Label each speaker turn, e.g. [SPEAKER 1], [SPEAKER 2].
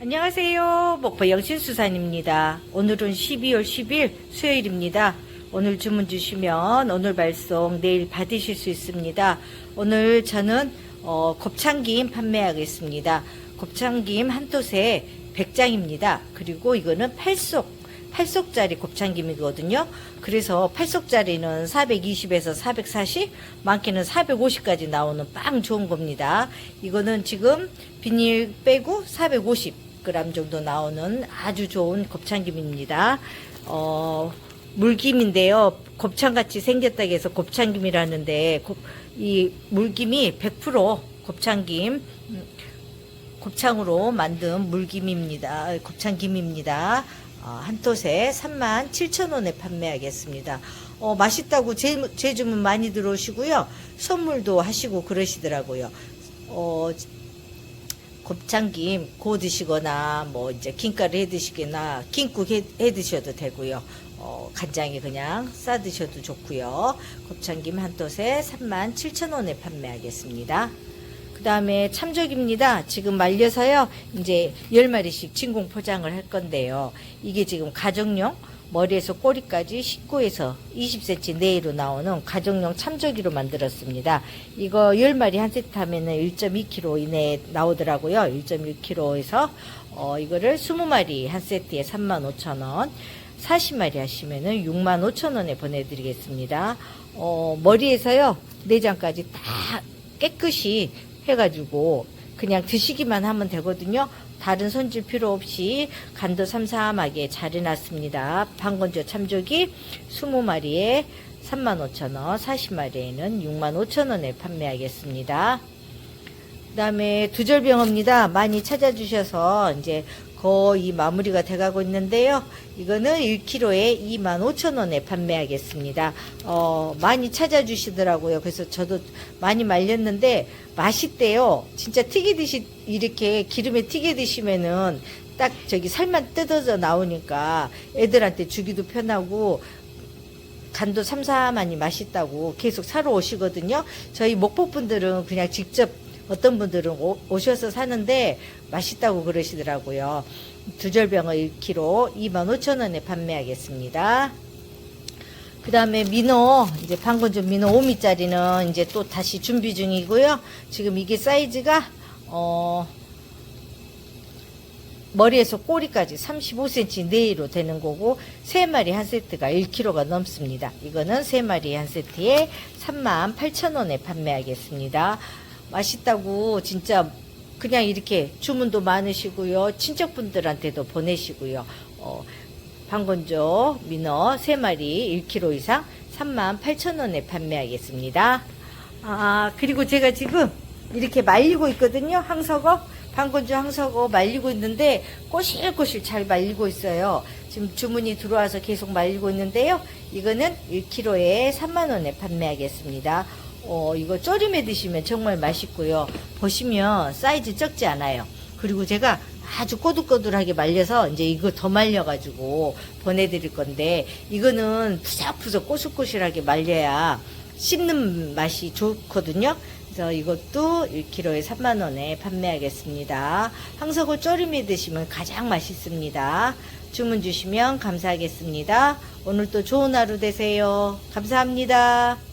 [SPEAKER 1] 안녕하세요. 목포 영신수산입니다. 오늘은 12월 10일 수요일입니다. 오늘 주문 주시면 오늘 발송 내일 받으실 수 있습니다. 오늘 저는 어, 곱창김 판매하겠습니다. 곱창김 한 톳에 100장입니다. 그리고 이거는 8속 8속짜리 곱창김이거든요. 그래서 8속짜리는 420에서 440, 많게는 450까지 나오는 빵 좋은 겁니다. 이거는 지금 비닐 빼고 450g 정도 나오는 아주 좋은 곱창김입니다. 어, 물김인데요. 곱창같이 생겼다고 해서 곱창김이라는데 곱- 이 물김이 100% 곱창김 음, 곱창으로 만든 물김입니다. 곱창김입니다. 어, 한 톳에 3만 7천 원에 판매하겠습니다. 어, 맛있다고 재, 재주문 많이 들어오시고요. 선물도 하시고 그러시더라고요. 어, 곱창김 구워 드시거나 뭐 이제 김가루 해 드시거나 김국 해, 해 드셔도 되고요. 어, 간장에 그냥 싸 드셔도 좋고요. 곱창김 한 톳에 3만 7천 원에 판매하겠습니다. 그 다음에 참조기입니다. 지금 말려서요. 이제 10마리씩 진공 포장을 할 건데요. 이게 지금 가정용 머리에서 꼬리까지 19에서 20cm 내외로 나오는 가정용 참조기로 만들었습니다. 이거 10마리 한 세트 하면은 1.2kg 이내에 나오더라고요. 1.1kg에서 어, 이거를 20마리 한 세트에 35,000원, 40마리 하시면은 65,000원에 보내드리겠습니다. 어, 머리에서요, 내장까지 다 깨끗이 해가지고 그냥 드시기만 하면 되거든요. 다른 손질 필요 없이 간도 삼삼하게 잘 해놨습니다. 방건조 참조기 20마리에 35,000원, 40마리에는 65,000원에 판매하겠습니다. 그 다음에 두절병어입니다. 많이 찾아주셔서 이제 거의 마무리가 돼가고 있는데요. 이거는 1kg에 25,000원에 판매하겠습니다. 어, 많이 찾아주시더라고요. 그래서 저도 많이 말렸는데 맛있대요. 진짜 튀기듯이 이렇게 기름에 튀겨 드시면은 딱 저기 살만 뜯어져 나오니까 애들한테 주기도 편하고 간도 삼삼하니 맛있다고 계속 사러 오시거든요. 저희 목포 분들은 그냥 직접 어떤 분들은 오, 오셔서 사는데 맛있다고 그러시더라고요. 두절병어 1kg 25,000원에 판매하겠습니다. 그 다음에 민어, 이제 방금 좀 민어 5미짜리는 이제 또 다시 준비 중이고요. 지금 이게 사이즈가, 어, 머리에서 꼬리까지 35cm 내외로 되는 거고, 세마리 한 세트가 1kg가 넘습니다. 이거는 세마리 한 세트에 38,000원에 판매하겠습니다. 맛있다고 진짜 그냥 이렇게 주문도 많으시고요. 친척분들한테도 보내시고요. 어, 방건조 민어 3마리 1kg 이상 38,000원에 판매하겠습니다. 아, 그리고 제가 지금 이렇게 말리고 있거든요. 항석어. 방건조 항석어 말리고 있는데 꼬실꼬실 잘 말리고 있어요. 지금 주문이 들어와서 계속 말리고 있는데요. 이거는 1kg에 3만원에 판매하겠습니다. 어, 이거 조림해 드시면 정말 맛있고요. 보시면 사이즈 적지 않아요. 그리고 제가 아주 꼬들꼬들하게 말려서 이제 이거 더 말려가지고 보내드릴 건데 이거는 푸석푸석 꼬실꼬실하게 말려야 씹는 맛이 좋거든요. 그래서 이것도 1kg에 3만원에 판매하겠습니다. 황석을 조림해 드시면 가장 맛있습니다. 주문 주시면 감사하겠습니다. 오늘도 좋은 하루 되세요. 감사합니다.